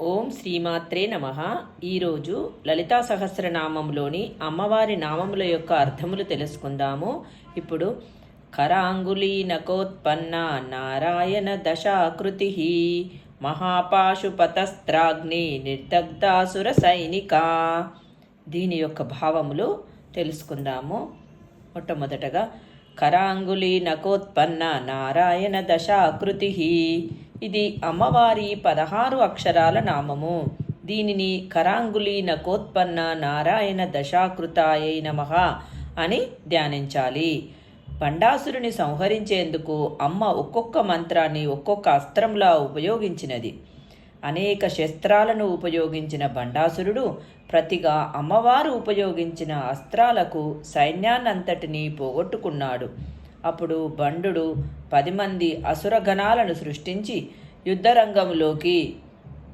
ఓం శ్రీమాత్రే నమ. ఈరోజు లలితా సహస్రనామంలోని అమ్మవారి నామముల యొక్క అర్థములు తెలుసుకుందాము. ఇప్పుడు కరాంగులీ నకోత్పన్న నారాయణ దశాకృతి మహాపాశుపతస్త్రాగ్ని నిర్దగ్ధాసుర సైనిక. దీని యొక్క భావములు తెలుసుకుందాము. మొట్టమొదటగా కరాంగులీ నకోత్పన్న నారాయణ దశాకృతి ఇది అమ్మవారి పదహారు అక్షరాల నామము. దీనిని కరాంగులి నకోత్పన్న నారాయణ దశాకృతాయై నమః అని ధ్యానించాలి. బండాసురుని సంహరించేందుకు అమ్మ ఒక్కొక్క మంత్రాన్ని ఒక్కొక్క అస్త్రంలా ఉపయోగించినది. అనేక శస్త్రాలను ఉపయోగించిన బండాసురుడు ప్రతిగా అమ్మవారు ఉపయోగించిన అస్త్రాలకు సైన్యాన్నంతటినీ పోగొట్టుకున్నాడు. అప్పుడు బండు పది మంది అసురగణాలను సృష్టించి యుద్ధరంగంలోకి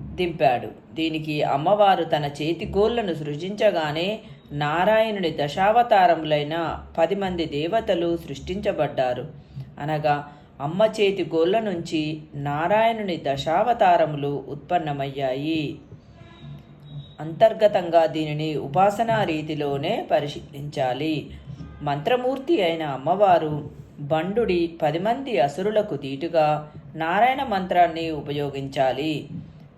దింపాడు. దీనికి అమ్మవారు తన చేతి గోళ్ళను సృజించగానే నారాయణుని దశావతారములైన పది మంది దేవతలు సృష్టించబడ్డారు. అనగా అమ్మ చేతి గోళ్ళ నుంచి నారాయణుని దశావతారములు ఉత్పన్నమయ్యాయి. అంతర్గతంగా దీనిని ఉపాసనా రీతిలోనే పరిశీలించాలి. మంత్రమూర్తి అయిన అమ్మవారు బండుడి పది మంది అసురులకు దీటుగా నారాయణ మంత్రాన్ని ఉపయోగించాలి.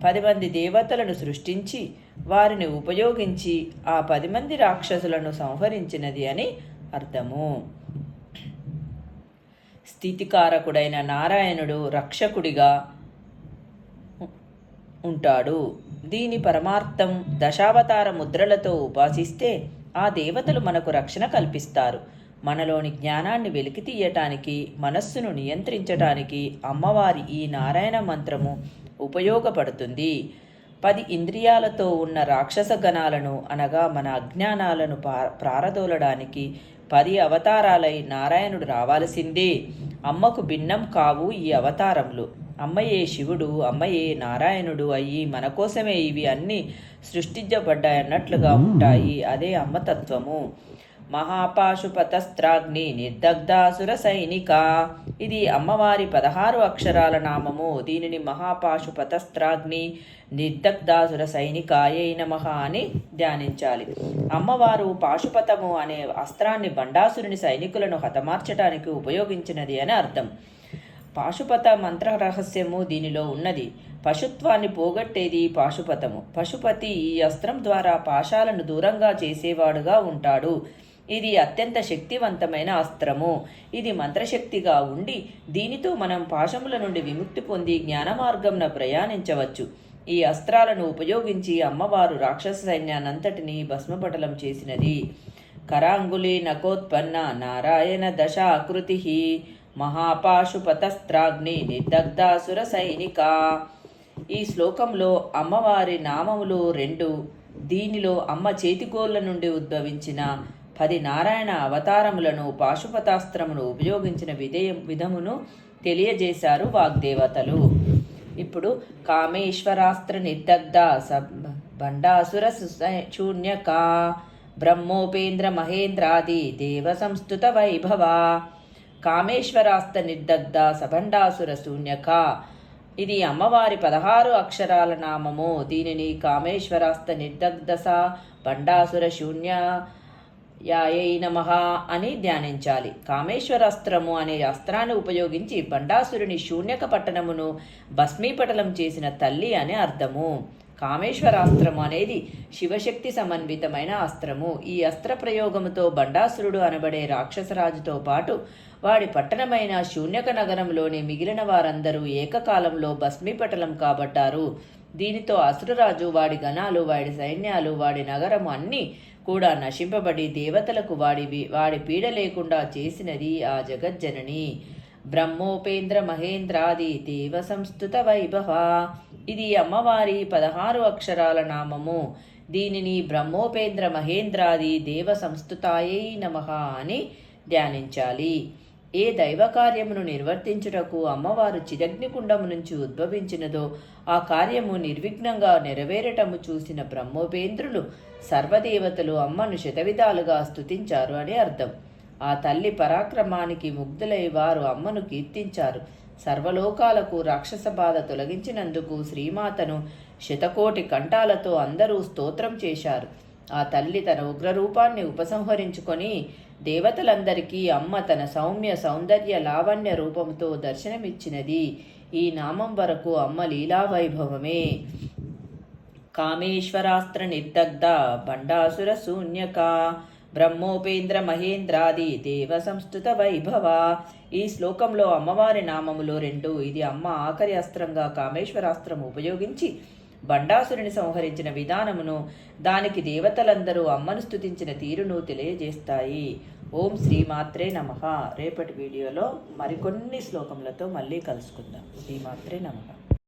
పది మంది దేవతలను సృష్టించి వారిని ఉపయోగించి ఆ పది మంది రాక్షసులను సంహరించినది అని అర్థము. స్థితికారకుడైన నారాయణుడు రక్షకుడిగా ఉంటాడు. దీని పరమార్థం దశావతార ముద్రలతో ఉపాసిస్తే ఆ దేవతలు మనకు రక్షణ కల్పిస్తారు. మనలోని జ్ఞానాన్ని వెలికి తీయటానికి మనస్సును నియంత్రించటానికి అమ్మవారి ఈ నారాయణ మంత్రము ఉపయోగపడుతుంది. పది ఇంద్రియాలతో ఉన్న రాక్షస గణాలను అనగా మన అజ్ఞానాలను పా ప్రారదోలడానికి పది అవతారాలై నారాయణుడు రావాల్సిందే. అమ్మకు భిన్నం కావు ఈ అవతారములు. అమ్మయే శివుడు అమ్మయే నారాయణుడు అయ్యి మన కోసమే ఇవి అన్నీ సృష్టించబడ్డాయన్నట్లుగా ఉంటాయి. అదే అమ్మతత్వము. మహాపాశుపతస్త్రాగ్ని నిర్దగ్ధాసుర సైనిక. ఇది అమ్మవారి పదహారు అక్షరాల నామము. దీనిని మహాపాశుపతస్త్రాగ్ని నిర్దగ్ధాసుర సైనికాయై నమః అని ధ్యానించాలి. అమ్మవారు పాశుపతము అనే అస్త్రాన్ని బండాసురుని సైనికులను హతమార్చడానికి ఉపయోగించినది అని అర్థం. పాశుపత మంత్ర రహస్యము దీనిలో ఉన్నది. పశుత్వాన్ని పోగొట్టేది పాశుపతము. పశుపతి ఈ అస్త్రం ద్వారా పాశాలను దూరంగా చేసేవాడుగా ఉంటాడు. ఇది అత్యంత శక్తివంతమైన అస్త్రము. ఇది మంత్రశక్తిగా ఉండి దీనితో మనం పాశముల నుండి విముక్తి పొంది జ్ఞానమార్గంన ప్రయాణించవచ్చు. ఈ అస్త్రాలను ఉపయోగించి అమ్మవారు రాక్షస సైన్యానంతటినీ భస్మపటలం చేసినది. కరాంగులి నకోత్పన్న నారాయణ దశ ఆకృతి మహాపాశుపతస్త్రాగ్ని నిర్దగ్ధాసుర సైనిక ఈ శ్లోకంలో అమ్మవారి నామములు రెండు దీనిలో అమ్మ చేతిగోళ్ళ నుండి ఉద్భవించిన పది నారాయణ అవతారములను పాశుపతాస్త్రమును ఉపయోగించిన విధేయం విధమును తెలియజేశారు వాగ్దేవతలు. ఇప్పుడు కామేశ్వరాస్త్ర నిర్దగ్ధ భండాసుర బండాసుర శూన్యక బ్రహ్మోపేంద్ర మహేంద్రాది దేవ సంస్థుత వైభవ. కామేశ్వరాస్త నిర్దగ్ధ సభండాసుర శూన్యక ఇది అమ్మవారి పదహారు అక్షరాల నామము. దీనిని కామేశ్వరాస్త నిర్దగ్ధస బండాసుర శూన్య యాయై నమః అని ధ్యానించాలి. కామేశ్వరాస్త్రము అనే అస్త్రాన్ని ఉపయోగించి బండాసురుని శూన్యక పట్టణమును భస్మీపటలం చేసిన తల్లి అనే అర్థము. కామేశ్వరాస్త్రము అనేది శివశక్తి సమన్వితమైన అస్త్రము. ఈ అస్త్ర ప్రయోగముతో బండాసురుడు అనబడే రాక్షసరాజుతో పాటు వాడి పట్టణమైన శూన్యక నగరంలోని మిగిలిన వారందరూ ఏకకాలంలో భస్మీపటలం కాబట్టారు. దీనితో అసురరాజు వాడి గణాలు వాడి సైన్యాలు వాడి నగరం అన్నీ కూడా నశింపబడి దేవతలకు వాడి వాడి పీడ లేకుండా చేసినది ఆ జగజ్జనని. బ్రహ్మోపేంద్ర మహేంద్రాది దేవ సంస్థుత వైభవ. ఇది అమ్మవారి పదహారు అక్షరాల నామము. దీనిని బ్రహ్మోపేంద్ర మహేంద్రాది దేవ సంస్థుతాయై నమః అని ధ్యానించాలి. ఏ దైవ కార్యమును నిర్వర్తించుటకు అమ్మవారు చిదగ్నికుండము నుంచి ఉద్భవించినదో ఆ కార్యము నిర్విఘ్నంగా నెరవేరటము చూసిన బ్రహ్మోపేంద్రులు సర్వదేవతలు అమ్మను శతవిధాలుగా స్తుతించారు అని అర్థం. ఆ తల్లి పరాక్రమానికి ముగ్ధులై వారు అమ్మను కీర్తించారు. సర్వలోకాలకు రాక్షస బాధ తొలగించినందుకు శ్రీమాతను శతకోటి కంఠాలతో అందరూ స్తోత్రం చేశారు. ఆ తల్లి తన ఉగ్రరూపాన్ని ఉపసంహరించుకొని దేవతలందరికీ అమ్మ తన సౌమ్య సౌందర్య లావణ్య రూపంతో దర్శనమిచ్చినది. ఈ నామం వరకు అమ్మ లీలా వైభవమే కామేశ్వరాస్త్ర నిర్దగ్ధ బండాసుర శూన్యకా బ్రహ్మోపేంద్ర మహేంద్రాది దేవ సంస్థుత వైభవ. ఈ శ్లోకంలో అమ్మవారి నామములో రెండు ఇది అమ్మ ఆఖరి అస్త్రంగా కామేశ్వరాస్త్రం ఉపయోగించి బండాసురుని సంహరించిన విధానమును దానికి దేవతలందరూ అమ్మను స్తుతించిన తీరును తెలియజేస్తాయి. ఓం శ్రీమాత్రే నమ. రేపటి వీడియోలో మరికొన్ని శ్లోకములతో మళ్ళీ కలుసుకుందాం. శ్రీమాత్రే నమః.